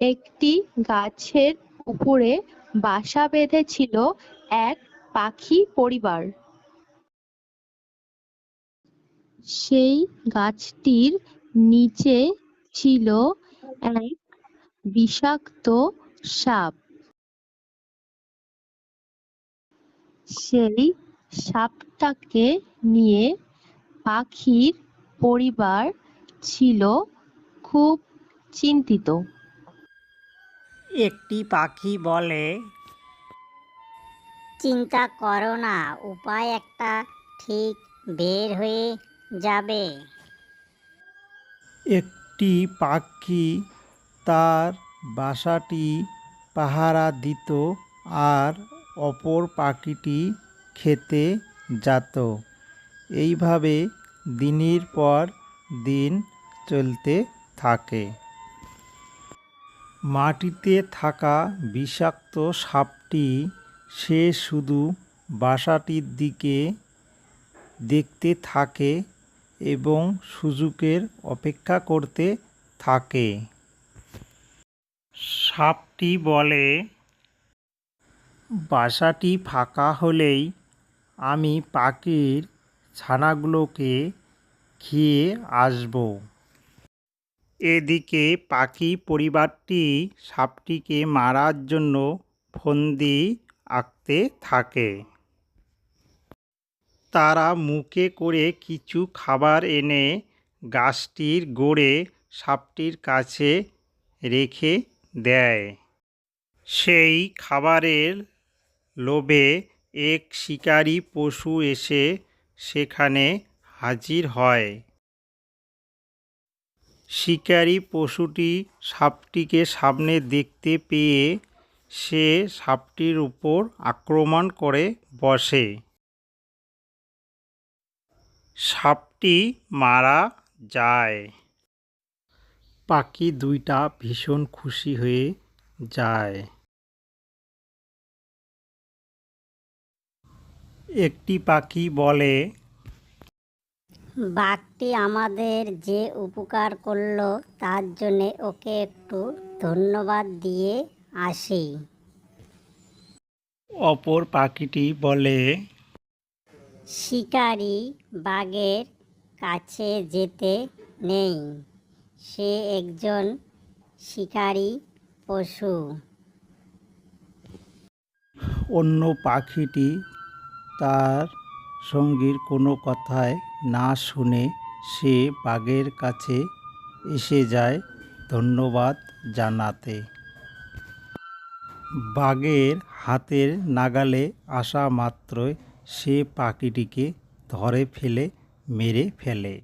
একটি গাছের উপরে বাসা বেঁধেছিল এক পাখি পরিবার। সেই গাছটির নিচে ছিল এক বিষাক্ত সাপ। সেই সাপটাকে নিয়ে পাখির পরিবার ছিল খুব চিন্তিত। একটি পাখি বলে। চিন্তা করো না উপায় একটা ঠিক বের হয়ে যাবে। একটি পাখি তার বাসাটি পাহারা দিত আর অপর পাখিটি খেতে যেত। এইভাবে দিনের পর দিন চলতে থাকে। মাটিতে থাকা বিষাক্ত সাপটি, সে শুধু বাসাটির দিকে দেখতে থাকে এবং সুযোগের অপেক্ষা করতে থাকে। সাপটি বলে, বাসাটি ফাঁকা হলেই আমি পাখির ছানাগুলোকে খেয়ে আসব। এদিকে পাখি পরিবারটি সাপটিকে মারার জন্য ফন্দি আঁকতে থাকে। তারা মুখে করে কিছু খাবার এনে গাছটির গোড়ে সাপটির কাছে রেখে দেয়। সেই খাবারের লোভে এক শিকারী পশু এসে সেখানে হাজির হয়। শিকারী পশুটি সাপটিকে সামনে দেখতে পেয়ে সে সাপটির উপর আক্রমণ করে বসে। সাপটি মারা যায়। পাখি দুইটা ভীষণ খুশি হয়ে যায়। একটি পাখি বলে বাঘটি আমাদের যে উপকার করল তার জন্যে ওকে একটু ধন্যবাদ দিয়ে আসি। অপর পাখিটি বলে শিকারি বাঘের কাছে যেতে নেই। সে একজন শিকারি পশু। অন্য পাখিটি তার সঙ্গীর কোনো কথায় না শুনে সে বাঘের কাছে এসে যায় ধন্যবাদ জানাতে। বাঘের হাতের নাগালে আসা মাত্রই সে পাখিটিকে ধরে ফেলে, মেরে ফেলে।